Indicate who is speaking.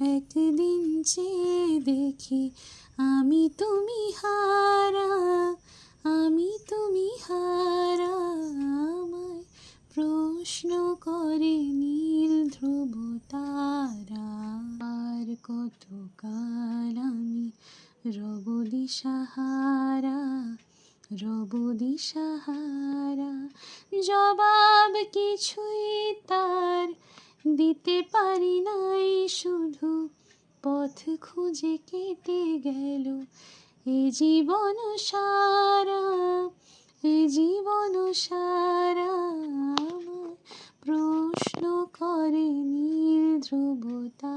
Speaker 1: একদিন চেয়ে দেখি আমি তুমি হারা, আমি তুমি হারা, আমায় প্রশ্ন করে নীল ধ্রুব তারা। আর কত কাল আমি রব দিশাহারা রব দিশাহারা, জবাব কিছুই তার দিতে পারি নাই শুধু পথ খুঁজে কেটে গেল। এ জীবন সারা, এ জীবন সারা প্রশ্ন করে নীল ধ্রুবতা